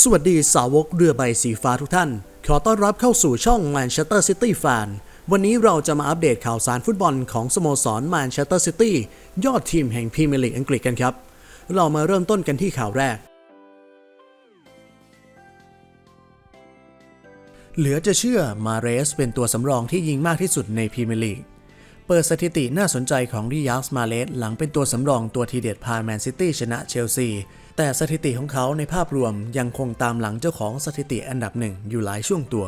สวัสดีสาวกเรือใบสีฟ้าทุกท่าน ขอต้อนรับเข้าสู่ช่อง Manchester City Fan วันนี้เราจะมาอัปเดตข่าวสารฟุตบอลของสโมสร Manchester City ยอดทีมแห่งพรีเมียร์ลีกอังกฤษกันครับ เรามาเริ่มต้นกันที่ข่าวแรก เหลือจะเชื่อมาเรสเป็นตัวสำรองที่ยิงมากที่สุดในพรีเมียร์ลีก ปิดสถิติน่าสนใจของดิยาสมาเลสหลังเป็นตัวสำรองตัวทีเด็ดพาแมนซิตี้ชนะเชลซี แต่สถิติของเขาในภาพรวมยังคงตามหลังเจ้าของสถิติอันดับหนึ่งอยู่หลายช่วงตัว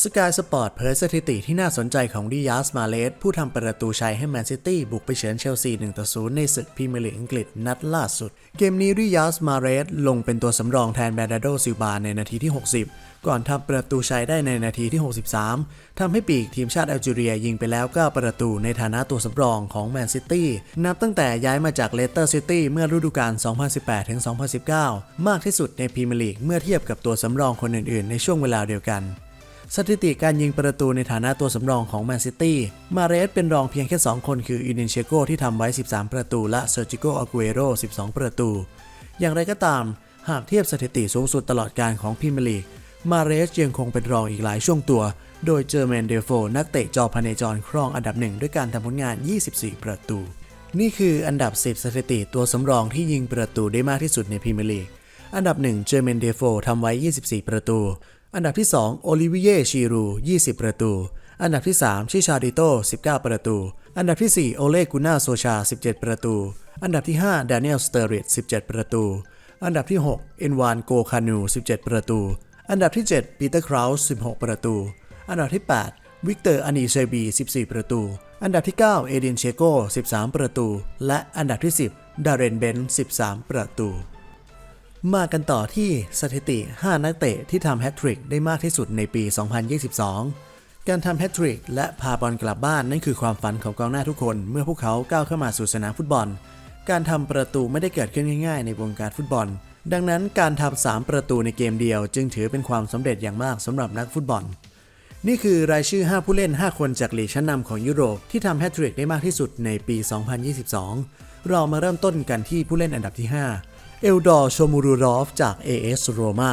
สกายสปอร์ตเผยสถิติที่น่าสนใจของดิยัสมาเลสผู้ทำประตูชัยให้แมนซิตี้บุกไปเฉือนเชลซี1ต่อ0ในศึกพรีเมียร์ลีกอังกฤษนัดล่าสุด เกมนี้ดิยัสมาเลสลงเป็นตัวสำรองแทนแบรดโดซิลบาในนาทีที่ 60 ก่อนทำประตูชัยได้ในนาทีที่ 63 ทำให้ปีกทีมชาติแอลจีเรียยิงไปแล้ว 9 ประตูในฐานะตัวสำรองของแมนซิตี้นับตั้งแต่ย้ายมาจากเลสเตอร์ซิตี้เมื่อฤดูกาล 2018-2019 มากที่สุดในพรีเมียร์ลีกเมื่อเทียบกับตัวสำรองคนอื่นๆ ในช่วงเวลาเดียวกัน สถิติการยิงประตูในฐานะตัวสำรองของแมนซิตี้ มาเรสเป็นรองเพียงแค่ 2 คนคืออินินเชโกที่ทำไว้ 13 ประตู และเซอร์จิโกอากูเอโร12 ประตู อย่างไรก็ตาม หากเทียบสถิติสูงสุดตลอดการของพรีเมียร์ลีก มาเรสยังคงเป็นรองอีกหลายช่วงตัว โดยเจอร์แมนเดโฟนักเตะจอพเนจรครองอันดับหนึ่งด้วยการทำผลงาน 24 ประตู นี่คืออันดับ 10 สถิติตัวสำรองที่ยิงประตูได้มากที่สุดในพรีเมียร์ลีก อันดับ1เจอร์แมนเดโฟทำไว้ 24 ประตู อันดับที่ 2 โอลิเวียชีรู 20 ประตู อันดับที่ 3 ชิชาดิโต 19 ประตู อันดับที่ 4 โอเลกุน่าโซชา 17 ประตู อันดับที่ 5 ดานิเอลสเตอริต17 ประตู อันดับที่ 6 เอ็นวานโกคานู 17 ประตู อันดับที่ 7 ปีเตอร์คราวส์16 ประตู อันดับที่ 8 วิกเตอร์อานีเซบี 14 ประตู อันดับที่ 9 เอเดนเชโก 13 ประตู และอันดับที่ 10 ดาเรนเบน 13 ประตู มากันต่อที่สถิติ 5 นักเตะที่ทำแฮตทริกได้มากที่สุดในปี 2022 การทำแฮตทริกและพาบอลกลับบ้านนั่นคือความฝันของกองหน้าทุกคนเมื่อพวกเขาก้าวเข้ามาสู่สนามฟุตบอล การทำประตูไม่ได้เกิดขึ้นง่ายๆ ในวงการฟุตบอล ดังนั้นการทำ 3 ประตูในเกมเดียว จึงถือเป็นความสำเร็จอย่างมากสำหรับนักฟุตบอล นี่คือรายชื่อ 5 ผู้เล่น 5 คนจากลีกชั้นนำของยุโรปที่ทำแฮตทริกได้มากที่สุดในปี 2022 เรามาเริ่มต้นกันที่ผู้เล่นอันดับที่ 5 เอลดอร์โชมูรูดอฟจาก AS โรมา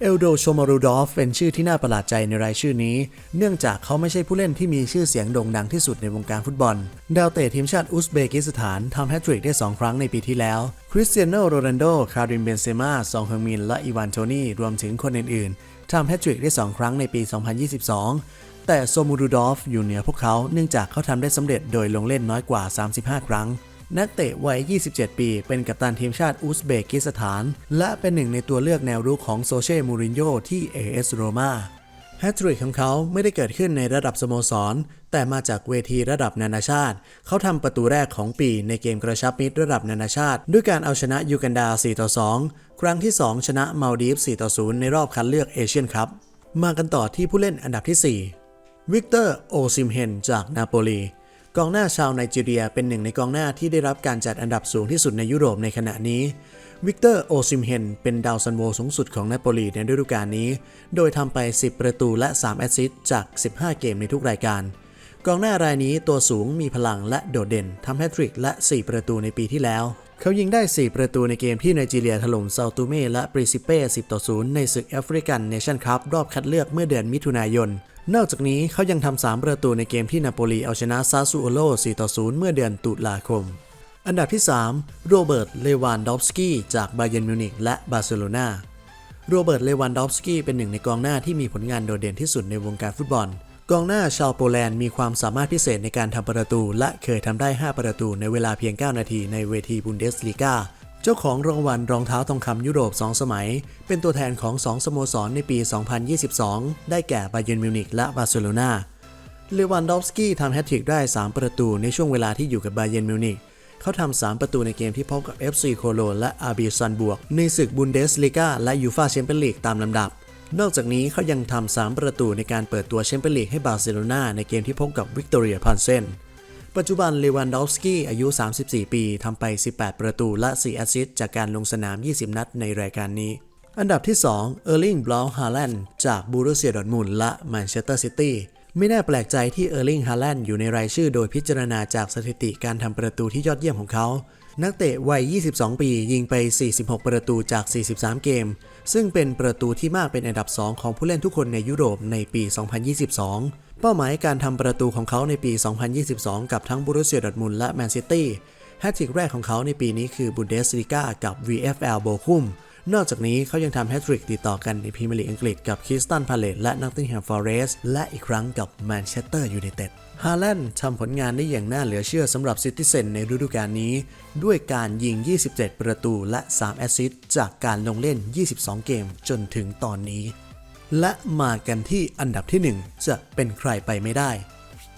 เอลโดโชมารูดอฟเป็นชื่อที่น่าประหลาดใจในรายชื่อนี้ เนื่องจากเขาไม่ใช่ผู้เล่นที่มีชื่อเสียงโด่งดังที่สุดในวงการฟุตบอล ดาวเตะทีมชาติอุซเบกิสถานทำแฮตทริกได้ 2 ครั้งในปีที่แล้ว คริสเตียโนโรนัลโด คาริมเบนเซม่า ซองเฮงมิน และอีวานโทนี่ รวมถึงคนอื่นๆ ทำแฮตทริกได้ 2 ครั้งในปี 2022 แต่โซมูรูดอฟอยู่เหนือพวกเขา เนื่องจากเขาทำได้สำเร็จโดยลงเล่นน้อยกว่า 35 ครั้ง นักเตะวัย 27 ปี เป็นกัปตันทีมชาติอุซเบกิสถาน และเป็นหนึ่งในตัวเลือกแนวรุกของโซเช่ มูรินโญ่ที่ AS โรมาแฮตทริกของเขาไม่ได้เกิดขึ้นในระดับสโมสร แต่มาจากเวทีระดับนานาชาติ เขาทำประตูแรกของปีในเกมกระชับมิตรระดับนานาชาติ ด้วยการเอาชนะยูกันดา 4 ต่อ 2 ครั้งที่ 2 ชนะมาลดีฟ 4 ต่อ 0 ในรอบคัดเลือกเอเชียนคัพมากันต่อที่ผู้เล่นอันดับที่ 4 วิกเตอร์ โอซิมเฮนจากนาโปลี กองหน้าชาวไนจีเรียเป็นหนึ่งในกองหน้าที่ได้รับการจัดอันดับสูงที่สุดในยุโรปในขณะนี้ วิกเตอร์โอซิมเฮนเป็นดาวซันโวสูงสุดของนาโปลีในฤดูกาลนี้ โดยทำไป 10 ประตูและ 3 แอสซิสต์จาก 15 เกมในทุกรายการ กองหน้ารายนี้ตัวสูงมีพลังและโดดเด่นทำแฮตทริกและ 4 ประตูในปีที่แล้ว เขายิงได้ 4 ประตูในเกมที่ไนจีเรียถล่มเซาตูเม่และปริซิเป้ 10 ต่อ 0 ในศึกแอฟริกันเนชั่นคัพรอบคัดเลือกเมื่อเดือนมิถุนายน นอกจากนี้เขายังทำ 3 ประตูในเกมที่นาโปลีเอาชนะซาซูโอโล 4 ต่อ 0 เมื่อเดือนตุลาคม อันดับที่ 3 โรเบิร์ต เลวานดอฟสกี้จากบาเยร์นมิวนิกและบาร์เซโลนาโรเบิร์ต เลวานดอฟสกี้เป็นหนึ่งในกองหน้าที่มีผลงานโดดเด่นที่สุดในวงการฟุตบอล กองหน้าชาวโปแลนด์มีความสามารถพิเศษในการทำประตู และเคยทำได้ 5 ประตูในเวลาเพียง 9 นาทีในเวทีบุนเดสลีกาเจ้าของรางวัลรองเท้าทองคำยุโรป 2 สมัย เป็นตัวแทนของ 2 สโมสรในปี 2022 ได้แก่บาเยนมิวนิกและบาร์เซโลนาเลวันดอฟสกี้ทำแฮตทริกได้ 3 ประตูในช่วงเวลาที่อยู่กับบาเยนมิวนิกเขาทำ 3 ประตูในเกมที่พบกับ FC โคโลนและอาร์บีซันบวก ในศึกบุนเดสลีกาและยูฟาแชมเปี้ยนลีกตามลำดับ นอกจากนี้เขายังทำ3ประตูในการเปิดตัวแชมเปี้ยนลีกให้บาร์เซโลนาในเกมที่พบกับวิกตอเรียพันเซนปัจจุบันเลวันดอฟสกี้อายุ 34 ปีทำไป 18 ประตูและ 4 แอสซิสต์จากการลงสนาม 20 นัดในรายการนี้ อันดับที่ 2 เออร์ลิง บลาฮาแลนด์จากบูรุเซียดอร์ทมุนและแมนเชสเตอร์ซิตี้ ไม่น่าแปลกใจที่เออร์ลิงฮาแลนด์อยู่ในรายชื่อโดยพิจารณาจากสถิติการทำประตูที่ยอดเยี่ยมของเขา นักเตะวัย 22 ปียิงไป 46 ประตูจาก 43 เกม ซึ่งเป็นประตูที่มากเป็นอันดับ 2 ของผู้เล่นทุกคนในยุโรปในปี 2022 เป้าหมายการทำประตูของเขาในปี 2022 กับทั้งบรูเซียดอร์ทมุนด์และแมนซิตี้แฮตทริกแรกของเขาในปีนี้คือบุนเดสลีกากับ VFL โบคุม นอกจากนี้เขายังทำแฮตทริกติดต่อกันในพรีเมียร์ลีกอังกฤษกับคริสตันพาเลตและนัตติงแฮมฟอร์เรสและอีกครั้งกับแมนเชสเตอร์ยูไนเต็ดฮาแลนด์ทำผลงานได้อย่างน่าเหลือเชื่อสำหรับซิติเซนในฤดูกาลนี้ ด้วยการยิง 27 ประตูและ 3 แอสซิสต์จากการลงเล่น 22 เกมจนถึงตอนนี้ และมากันที่อันดับที่ 1 จะเป็นใครไปไม่ได้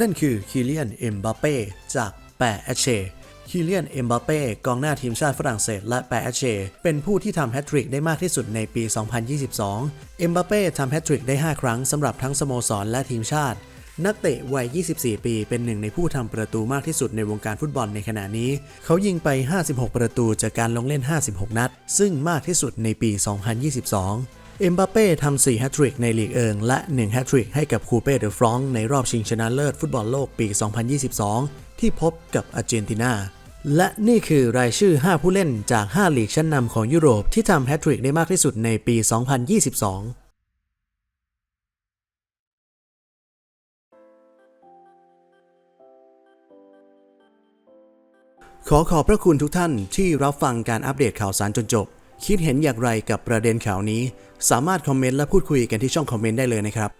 นั่นคือคิเลียน เอ็มบาเป้จากแปะแอชเช คิเลียน เอ็มบาเป้ กองหน้าทีมชาติฝรั่งเศสและแปะแอชเช เป็นผู้ที่ทำแฮตทริกได้มากที่สุดในปี 2022 เอ็มบาเป้ทำแฮตทริกได้ 5 ครั้งสำหรับทั้งสโมสรและทีมชาติ นักเตะวัย 24 ปีเป็นหนึ่งในผู้ทำประตูมากที่สุดในวงการฟุตบอลในขณะนี้ เขายิงไป 56 ประตูจากการลงเล่น 56 นัด ซึ่งมากที่สุดในปี 2022เอ็มบาเป้ทำ4แฮตทริกในลีกเอิงและ1แฮตทริกให้กับคูเป้เดอฟรองในรอบชิงชนะเลิศฟุตบอลโลกปี 2022 ที่พบกับอาร์เจนตินาและนี่คือรายชื่อ 5 ผู้เล่นจาก 5 ลีกชั้นนำของยุโรปที่ทำแฮตทริกได้มากที่สุดในปี 2022ขอขอบพระคุณทุกท่านที่รับฟังการอัปเดตข่าวสารจนจบ คิดเห็นอย่างไรกับประเด็นข่าวนี้ สามารถคอมเมนต์และพูดคุยกันที่ช่องคอมเมนต์ได้เลยนะครับ